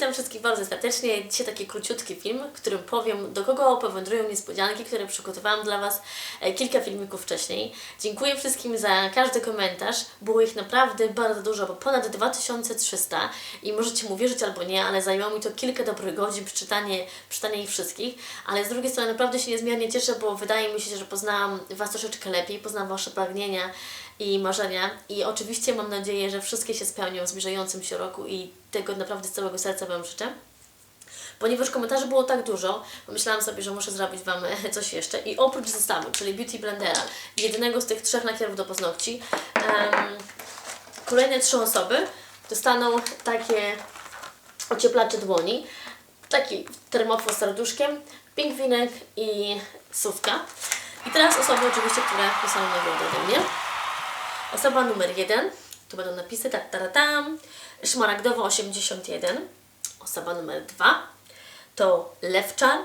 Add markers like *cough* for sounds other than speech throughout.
witam wszystkich bardzo serdecznie. Dzisiaj taki króciutki film, w którym powiem, do kogo powędrują niespodzianki, które przygotowałam dla Was e, kilka filmików wcześniej. Dziękuję wszystkim za każdy komentarz. Było ich naprawdę bardzo dużo, bo ponad 2300 i możecie mu wierzyć albo nie, ale zajęło mi to kilka dobrych godzin przeczytanie, przeczytanie ich wszystkich. Ale z drugiej strony naprawdę się niezmiernie cieszę, bo wydaje mi się, że poznałam Was troszeczkę lepiej, poznałam Wasze pragnienia i marzenia. I oczywiście mam nadzieję, że wszystkie się spełnią w zbliżającym się roku i tego naprawdę z całego serca Wam życzę. Ponieważ komentarzy było tak dużo, pomyślałam sobie, że muszę zrobić Wam *laughs* coś jeszcze. I oprócz zestawu, czyli Beauty Blendera, jednego z tych trzech lakierów do paznokci, em, kolejne trzy osoby dostaną takie ocieplacze dłoni, taki termofon z serduszkiem, pingwinek i sówka. I teraz osoby oczywiście, które dostaną nagrodę ode mnie. Osoba numer jeden, tu będą napisy, tak, taratam, szmaragdowo 81. Osoba numer dwa to Lewczar.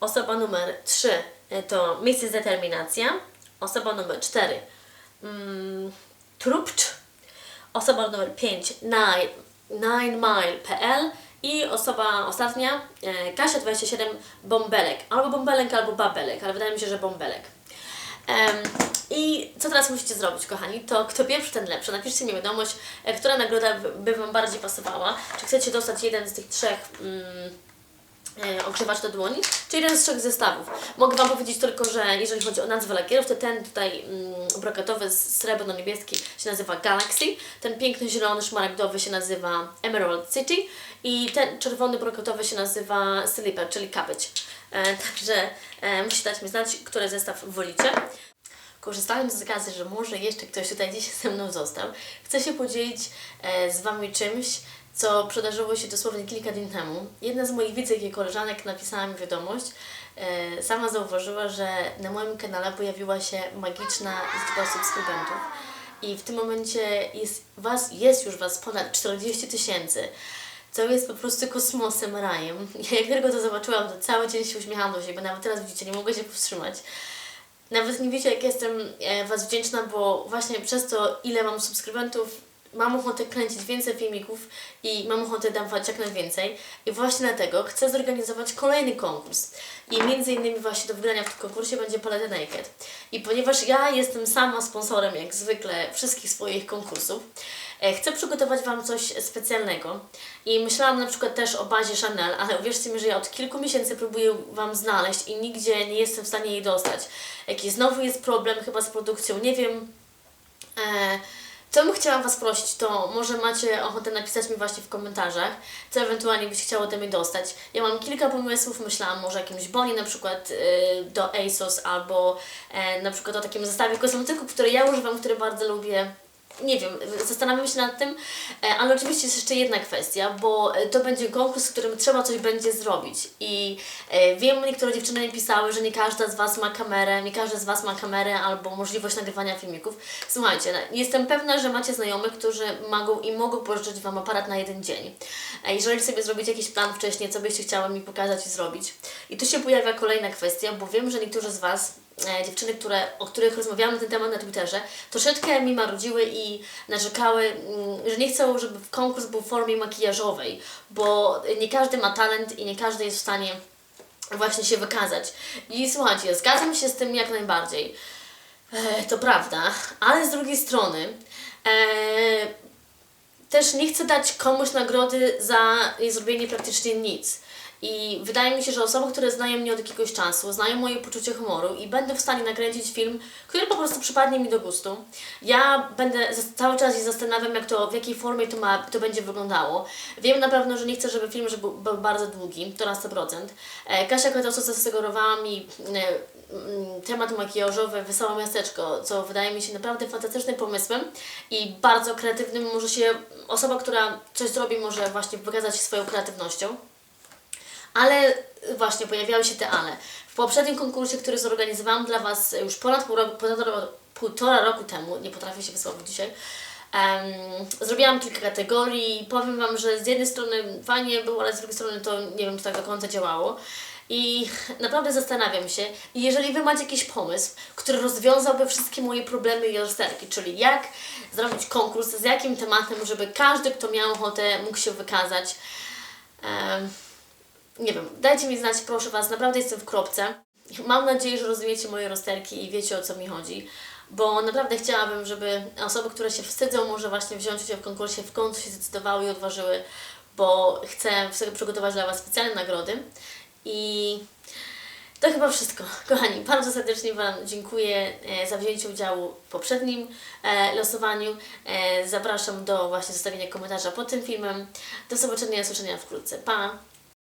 Osoba numer trzy e, to Mrs. Determinacja. Osoba numer cztery mm, Trupcz. Osoba numer 5 ninemile.pl i osoba ostatnia e, Kasia27 Bąbelek. Albo Bąbelek, albo Babelek, ale wydaje mi się, że Bąbelek. Em, Co teraz musicie zrobić, kochani? To kto pierwszy, ten lepszy. Napiszcie mi wiadomość, e, która nagroda by- Wam bardziej pasowała. Czy chcecie dostać jeden z tych trzech mm, e, ogrzewasz do dłoni, czy jeden z trzech zestawów. Mogę Wam powiedzieć tylko, że jeżeli chodzi o nazwę lakierów, to ten tutaj mm, brokatowy srebrno-niebieski się nazywa Galaxy, ten piękny zielony szmaragdowy się nazywa Emerald City i ten czerwony brokatowy się nazywa Slipper, czyli Cabbage. E, także e, musicie dać mi znać, który zestaw wolicie. Korzystając z okazji, że może jeszcze ktoś tutaj dziś ze mną został, chcę się podzielić e, z Wami czymś, co przydarzyło się dosłownie kilka dni temu. Jedna z moich widzek i koleżanek napisała mi wiadomość. E, sama zauważyła, że na moim kanale pojawiła się magiczna liczba subskrybentów. I w tym momencie jest, was, jest już Was ponad 40 tysięcy. Co jest po prostu kosmosem, rajem. *laughs* Ja jak tylko to zobaczyłam, to cały dzień się uśmiechałam do siebie, nawet teraz widzicie, nie mogę się powstrzymać. Nawet nie wiecie, jak jestem e, Was wdzięczna, bo właśnie przez to, ile mam subskrybentów, mam ochotę kręcić więcej filmików i mam ochotę dawać jak najwięcej. I właśnie dlatego chcę zorganizować kolejny konkurs. I między innymi właśnie do wygrania w tym konkursie będzie Palette Naked. I ponieważ ja jestem sama sponsorem, jak zwykle, wszystkich swoich konkursów, e, chcę przygotować Wam coś specjalnego. I myślałam na przykład też o bazie Chanel, ale uwierzcie mi, że ja od kilku miesięcy próbuję Wam znaleźć i nigdzie nie jestem w stanie jej dostać. Jakiś znowu jest problem chyba z produkcją, nie wiem. E, co bym chciała Was prosić, to może macie ochotę napisać mi właśnie w komentarzach, co ewentualnie byście chciało ode mnie dostać. Ja mam kilka pomysłów, myślałam może o jakimś bonie na przykład y, do ASOS albo e, na przykład o takim zestawie kosmetyków, które ja używam, które bardzo lubię. Nie wiem, zastanawiam się nad tym, e, ale oczywiście jest jeszcze jedna kwestia, bo e, to będzie konkurs, w którym trzeba coś będzie zrobić. I e, wiem, niektóre dziewczyny mi pisały, że nie każda z Was ma kamerę, nie każda z Was ma kamerę albo możliwość nagrywania filmików. Słuchajcie, no, jestem pewna, że macie znajomych, którzy mogą i mogą pożyczyć Wam aparat na jeden dzień. Jeżeli sobie zrobicie jakiś plan wcześniej, co byście chciały mi pokazać i zrobić. I tu się pojawia kolejna kwestia, bo wiem, że niektórzy z Was dziewczyny, które, o których rozmawiałam na ten temat na Twitterze, troszeczkę mi marudziły i narzekały, mm, że nie chcą, żeby konkurs był w formie makijażowej, bo nie każdy ma talent i nie każdy jest w stanie właśnie się wykazać. I słuchajcie, zgadzam się z tym jak najbardziej. E, to prawda, ale z drugiej strony e, też nie chcę dać komuś nagrody za zrobienie praktycznie nic. I wydaje mi się, że osoby, które znają mnie od jakiegoś czasu, znają moje poczucie humoru i będę w stanie nakręcić film, który po prostu przypadnie mi do gustu. Ja będę cały czas się zastanawiam, jak to, w jakiej formie to, ma, to będzie wyglądało. Wiem na pewno, że nie chcę, żeby film żeby był, bardzo długi, to na 100%. E, Kasia Kwiatowska zasugerowała mi e, mm, temat makijażowy Wesołe Miasteczko, co wydaje mi się naprawdę fantastycznym pomysłem i bardzo kreatywnym. Może się osoba, która coś zrobi, może właśnie wykazać się swoją kreatywnością. Ale właśnie pojawiały się te ale. W poprzednim konkursie, który zorganizowałam dla Was już ponad pół roku, ponad półtora roku temu, nie potrafię się wysłowić dzisiaj, em, zrobiłam kilka kategorii. Powiem Wam, że z jednej strony fajnie było, ale z drugiej strony to nie wiem, czy tak do końca działało. I naprawdę zastanawiam się, i jeżeli Wy macie jakiś pomysł, który rozwiązałby wszystkie moje problemy i rozterki, czyli jak zrobić konkurs, z jakim tematem, żeby każdy, kto miał ochotę, mógł się wykazać, Em, nie wiem, dajcie mi znać, proszę Was, naprawdę jestem w kropce. Mam nadzieję, że rozumiecie moje rozterki i wiecie o co mi chodzi, bo naprawdę chciałabym, żeby osoby, które się wstydzą, może właśnie wziąć udział w konkursie, w końcu się zdecydowały i odważyły, bo chcę przygotować dla Was specjalne nagrody. I to chyba wszystko. Kochani, bardzo serdecznie Wam dziękuję e, za wzięcie udziału w poprzednim e, losowaniu. E, zapraszam do właśnie zostawienia komentarza pod tym filmem. Do zobaczenia i usłyszenia wkrótce. Pa!